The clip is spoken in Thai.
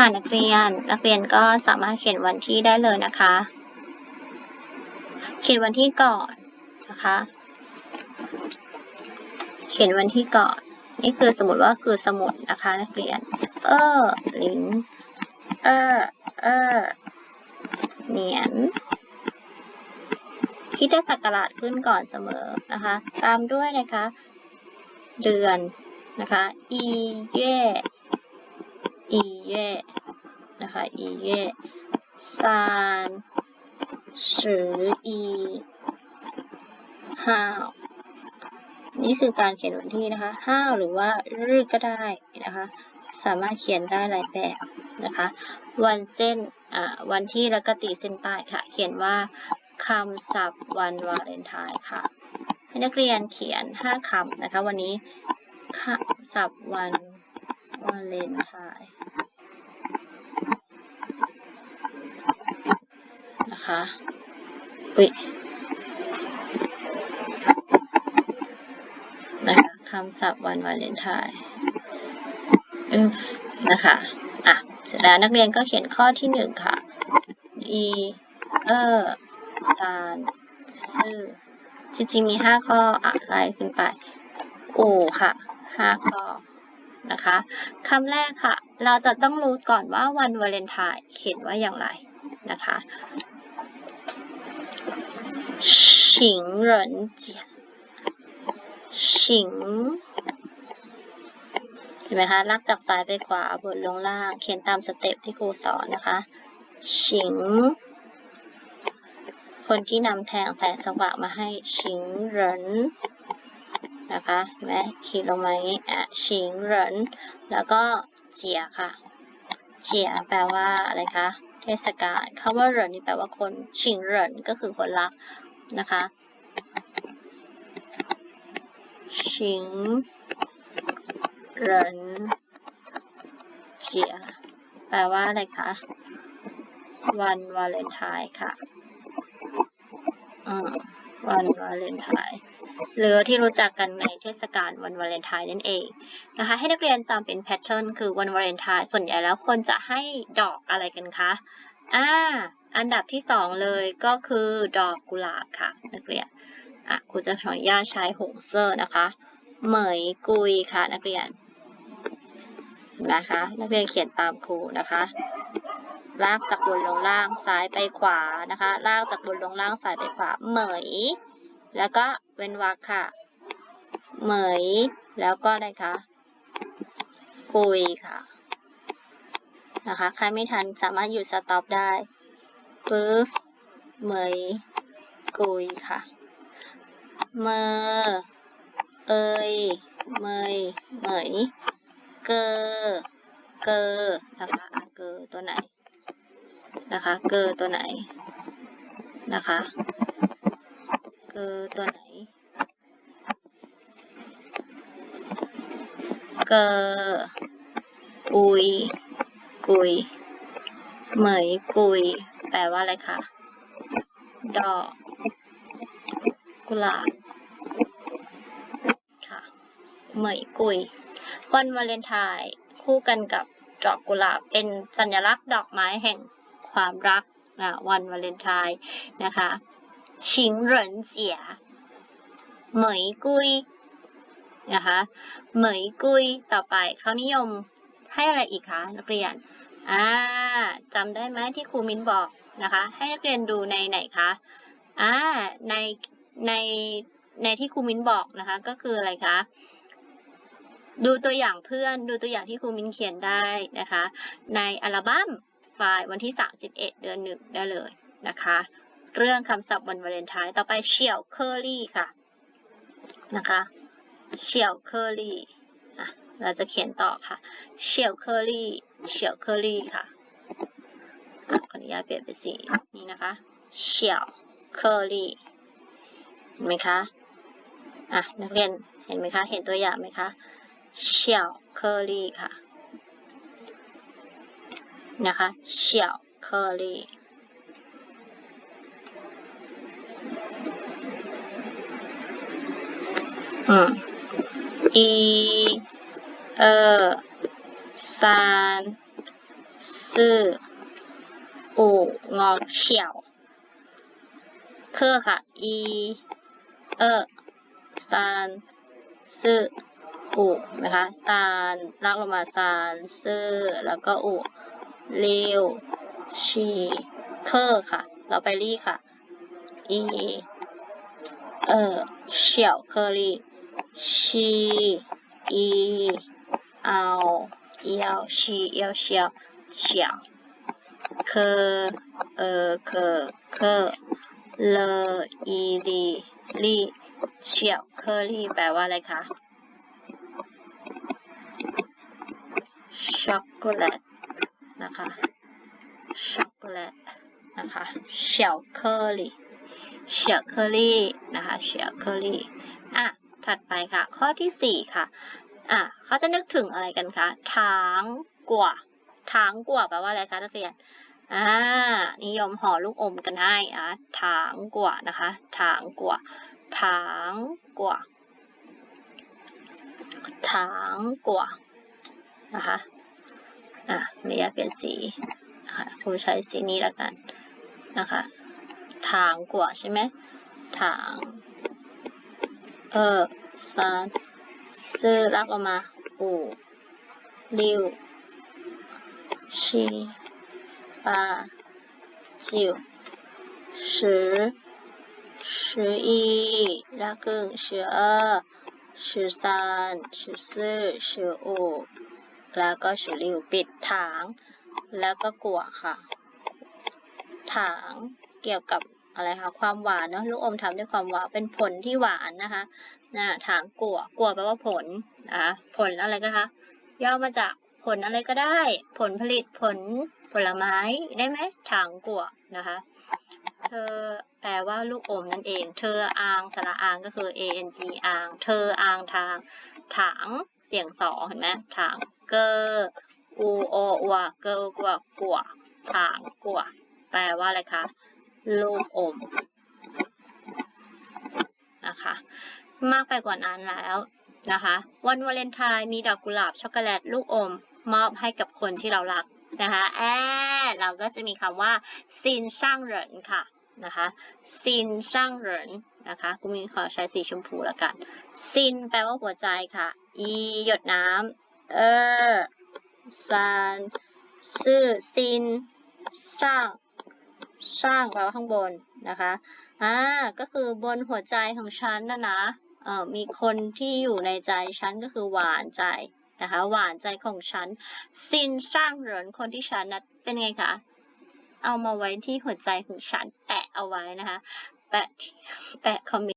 ค่ะนักเรียน นักเรียนก็สามารถเขียนวันที่ได้เลยนะคะ เขียนวันที่ก่อนนะคะ เขียนวันที่ก่อน นี่คือสมมติว่าคือสมุดนะคะ นักเรียน เออลิงเออเออเหนียนคิดศักราชขึ้นก่อนเสมอนะคะ ตามด้วยนะคะ เดือนนะคะ อีเย่ อีเย่นะคะอีเย่ซานสืออีห้าวนี่คือการเขียนวันที่นะคะห้าวหรือว่ารืดก็ได้นะคะ สามารถเขียนได้หลายแบบนะคะ วันเส้นอ่าวันที่แล้วก็ตีเส้นใต้ค่ะ เขียนว่าคำศัพท์วันวาเลนไทน์ค่ะ ให้นักเรียนเขียน 5คำนะคะ วันนี้คำศัพท์วันวาเลนไทน์ นะคะอุ้ยนะคะคำศัพท์วันวาเลนไทน์นะคะ อะ เสร็จแล้วนักเรียนก็เขียนข้อที่หนึ่งค่ะ e เออซานซื่อจริงๆมีห้าข้ออะไรขึ้นไป โอค่ะห้าข้อนะคะคำแรกค่ะ เราจะต้องรู้ก่อนว่าวันวาเลนไทน์เขียนว่าอย่างไรนะคะ ฉิงเหรินเจียฉิงเห็นไหมคะลากจากซ้ายไปขวาบนลงล่าง เขียนตามสเต็ปที่ครูสอนนะคะฉิง คนที่นำแทงแสงสว่างมาให้ชิงเหรินนะคะแม่ขีดลงมาอย่างนี้อะชิงเหรินแล้วก็เจียค่ะ เจียแปลว่าอะไรคะเทศกาลคำว่าเหรินนี่แปลว่าคนชิงเหรินก็คือคนรัก นะคะชิงเหรินเจีย แปลว่าอะไรคะ วันวาเลนไทน์ค่ะวันวาเลนไทน์หรือที่รู้จักกันในเทศกาลวันวาเลนไทน์นั่นเองนะคะให้นักเรียนจำเป็นแพทเทิร์นคือวันวาเลนไทน์ส่วนใหญ่แล้วคนจะให้ดอกอะไรกันคะ อ่า อันดับที่สองเลยก็คือดอกกุหลาบค่ะนักเรียนอะครูจะขออนุญาตใช้หงเซอร์นะคะ เหมยกุยค่ะนักเรียนนะคะ นักเรียนเขียนตามครูนะคะลากจากบนลงล่างซ้ายไปขวานะคะลากจากบนลงล่างซ้ายไปขวา เหมย แล้วก็เว้นวรรคค่ะ เหมย แล้วก็อะไรคะกุยค่ะนะคะใครไม่ทันสามารถหยุดสต็อปได้ ปึ๊บเหมยกุยค่ะ เมอ เอยเมยเหมย เกอ เกอ นะคะเกอตัวไหน นะคะ เกอตัวไหน นะคะ เกอตัวไหน เกอ อุย กุย เหมยกุย ปลว่าอะไรคะ ดอกกุหลาบค่ะ เหมยกุย วันวาเลนไทน์คู่กันกับดอกกุหลาบเป็นสัญลักษณ์ดอกไม้แห่งความรักนะวันวาเลนไทน์นะคะชิงเหรินเจียเหมยกุยนะคะเหมยกุยต่อไปเขานิยมให้อะไรอีกคะนักเรียนอ่าจำได้ไหมที่ครูมิ้นบอก นะคะ ให้นักเรียนดูในไหนคะอ่าในในในที่ครูมิ้นบอกนะคะ ก็คืออะไรคะดูตัวอย่างเพื่อนดูตัวอย่างที่ครูมิ้นเขียนได้นะคะ ในอัลบั้มไฟล์วันที่ 31 เดือนหนึ่งได้เลยนะคะ เรื่องคำศัพท์วันวาเลนไทน์ต่อไปเฉี่ยวเคอรี่ค่ะนะคะเฉี่ยวเคอรี่อ่เราจะเขียนต่อค่ะเฉี่ยวเคอรี่เฉี่ยวเคอรี่ค่ะ ขออนุญาตเปลี่ยนเป็นสีนี้นะคะเฉียวเคอรี่เห็นไหมคะอะนักเรียนเห็นไหมคะ เห็นตัวอย่างไหมคะเฉียวเคอรี่ค่ะนะคะเฉียวเคอรี่อืมอีเออซานซื่ออู่ งอเฉียวเคอค่ะอีเออซานซื่ออู่นะคะซานลากลงมาซานซื่อแล้วก็อู่เลียวชีเคอค่ะ เราไปรี่ค่ะอีเออเฉียวเคอรี่ชีอีเอาเอียวชีเอียวเฉียวเฉียวเคอ เออเคเคเลอีดีลีเฉียวเคอรี่แปลว่าอะไรคะช็อกโกแลตนะคะช็อกโกแลตนะคะเฉียวเคอรี่เฉียวเคอรี่นะคะเฉียวเคอรี่อะถัดไปค่ะ ข้อที่สี่ค่ะอะเขาจะนึกถึงอะไรกันคะถางกว่าถางกว่าแปลว่าอะไรคะนักเรียน อ่านิยมห่อลูกอมกันให้อะถางกว่านะคะถางกว่าถางกว่าถางกว่านะคะอะไม่อยากเปลี่ยนสีนะคะครูใช้สีนี้แล้วกันนะคะถางกว่าใช่ไหมถางเออซานซื่อลากออกมาอู่ริวชี ปาจิว十十一拉更十二十三十四十五แล้วก็十六ปิดถาง แล้วก็กัวค่ะ ถางเกี่ยวกับอะไรคะความหวานเนาะลูกอมทำด้วยความหวานเป็นผลที่หวานนะคะนะถางกัวกัวแปลว่าผลนะคะผลอะไรกันคะย่อมาจากผลอะไรก็ได้ ผลผลิตผล ผลไม้ได้ไหมถางกัวนะคะ เธอแปลว่าลูกอมนั่นเอง เธออางสระอางก็คือ a n g อาง เธออางทางถางเสียงสองเห็นไหมถางเกออูโออวเกอกัวกัวถางกัวแปลว่าอะไรคะลูกอมนะคะ มากไปกว่านั้นแล้วนะคะ วันวาเลนไทน์มีดอกกุหลาบช็อกโกแลตลูกอม มอบให้กับคนที่เรารัก นะคะแอเราก็จะมีคำว่าซินช่างเหรินค่ะนะคะซินช่างเหรินนะคะกูมีขอใช้สีชมพูแล้วกันซินแปลว่าหัวใจค่ะ อีหยดน้ำเออซานซื่อซินช่างช่างแปลว่าข้างบนนะคะอ่าก็คือบนหัวใจของฉันนะนะเอ่อมีคนที่อยู่ในใจฉันก็คือหวานใจ นะคะหวานใจของฉันซินช่างเหรินคนที่ฉันนะเป็นไงคะเอามาไว้ที่หัวใจของฉันแปะเอาไว้นะคะแปะแปะคอมเมนต์